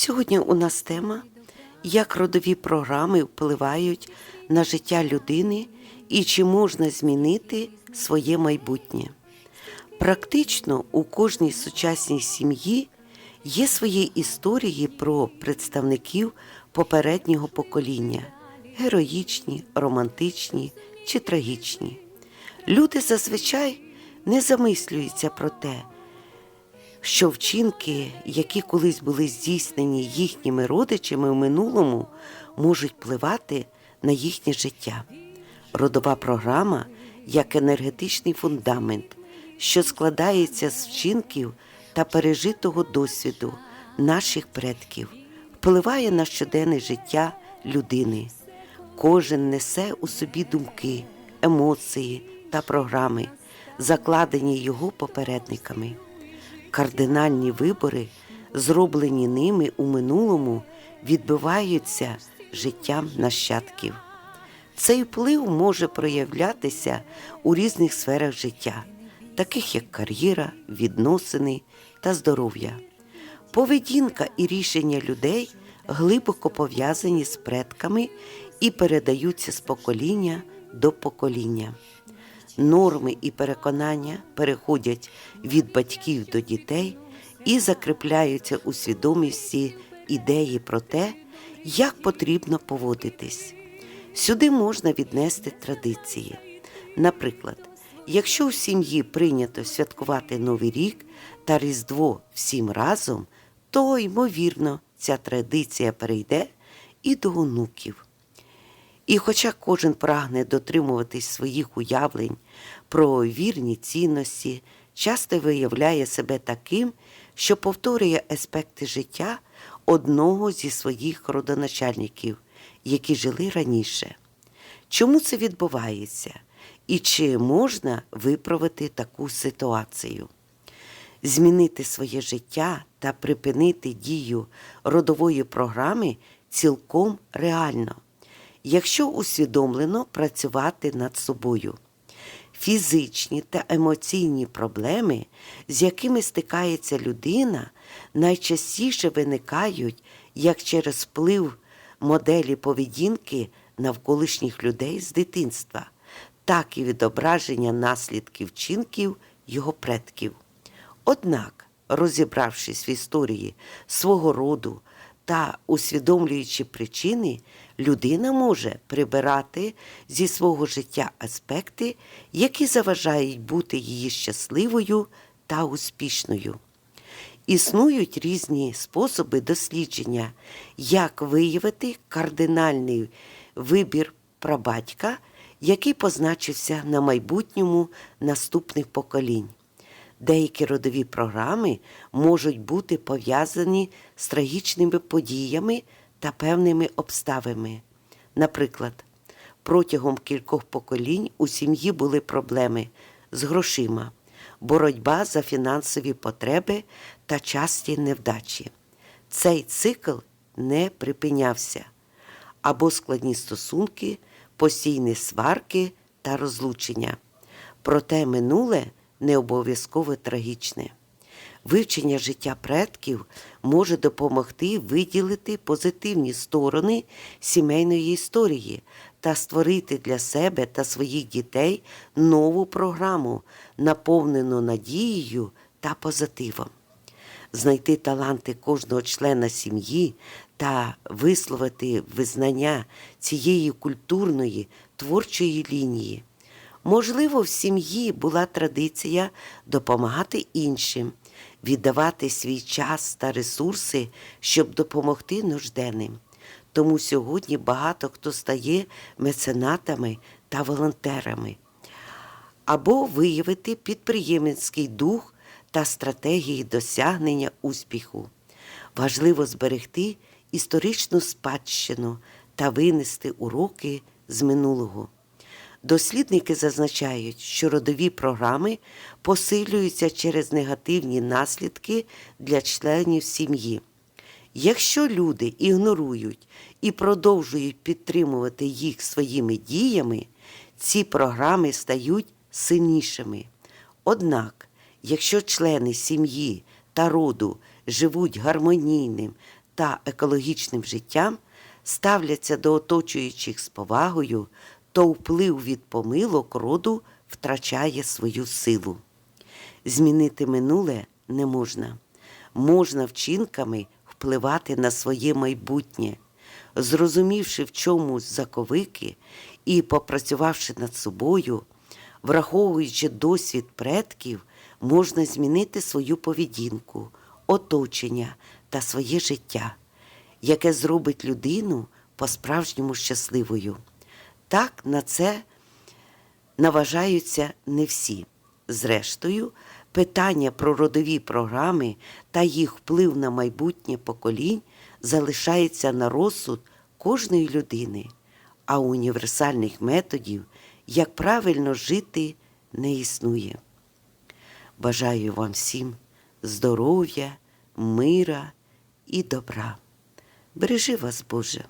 Сьогодні у нас тема, як родові програми впливають на життя людини і чи можна змінити своє майбутнє. Практично у кожній сучасній сім'ї є свої історії про представників попереднього покоління героїчні, романтичні чи трагічні. Люди зазвичай не замислюються про те, що вчинки, які колись були здійснені їхніми родичами в минулому, можуть впливати на їхнє життя. Родова програма як енергетичний фундамент, що складається з вчинків та пережитого досвіду наших предків, впливає на щоденне життя людини. Кожен несе у собі думки, емоції та програми, закладені його попередниками. Кардинальні вибори, зроблені ними у минулому, відбиваються життям нащадків. Цей вплив може проявлятися у різних сферах життя, таких як кар'єра, відносини та здоров'я. Поведінка і рішення людей глибоко пов'язані з предками і передаються з покоління до покоління. Норми і переконання переходять від батьків до дітей і закріпляються у свідомості ідеї про те, як потрібно поводитись. Сюди можна віднести традиції. Наприклад, якщо в сім'ї прийнято святкувати Новий рік та Різдво всім разом, то, ймовірно, ця традиція перейде і до онуків. І хоча кожен прагне дотримуватись своїх уявлень про вірні цінності, часто виявляє себе таким, що повторює аспекти життя одного зі своїх родоначальників, які жили раніше. Чому це відбувається? І чи можна виправити таку ситуацію? Змінити своє життя та припинити дію родової програми цілком реально якщо усвідомлено працювати над собою. Фізичні та емоційні проблеми, з якими стикається людина, найчастіше виникають як через вплив моделі поведінки навколишніх людей з дитинства, так і відображення наслідків вчинків його предків. Однак, розібравшись в історії свого роду та усвідомлюючи причини, людина може прибирати зі свого життя аспекти, які заважають бути її щасливою та успішною. Існують різні способи дослідження, як виявити кардинальний вибір прабатька, який позначився на майбутньому наступних поколінь. Деякі родові програми можуть бути пов'язані з трагічними подіями та певними обставинами. Наприклад, протягом кількох поколінь у сім'ї були проблеми з грошима, боротьба за фінансові потреби та часті невдачі. Цей цикл не припинявся або складні стосунки, постійні сварки та розлучення. Проте минуле не обов'язково трагічне. Вивчення життя предків може допомогти виділити позитивні сторони сімейної історії та створити для себе та своїх дітей нову програму, наповнену надією та позитивом. Знайти таланти кожного члена сім'ї та висловити визнання цієї культурної творчої лінії. Можливо, в сім'ї була традиція допомагати іншим, віддавати свій час та ресурси, щоб допомогти нужденним. Тому сьогодні багато хто стає меценатами та волонтерами. Або виявити підприємницький дух та стратегії досягнення успіху. Важливо зберегти історичну спадщину та винести уроки з минулого. Дослідники зазначають, що родові програми посилюються через негативні наслідки для членів сім'ї. Якщо люди ігнорують і продовжують підтримувати їх своїми діями, ці програми стають сильнішими. Однак, якщо члени сім'ї та роду живуть гармонійним та екологічним життям, ставляться до оточуючих з повагою, то вплив від помилок роду втрачає свою силу. Змінити минуле не можна. Можна вчинками впливати на своє майбутнє, зрозумівши в чомусь заковики і попрацювавши над собою, враховуючи досвід предків, можна змінити свою поведінку, оточення та своє життя, яке зробить людину по-справжньому щасливою. Так на це наважаються не всі. Зрештою, питання про родові програми та їх вплив на майбутнє поколінь залишається на розсуд кожної людини, а універсальних методів, як правильно жити, не існує. Бажаю вам всім здоров'я, мира і добра. Бережи вас, Боже!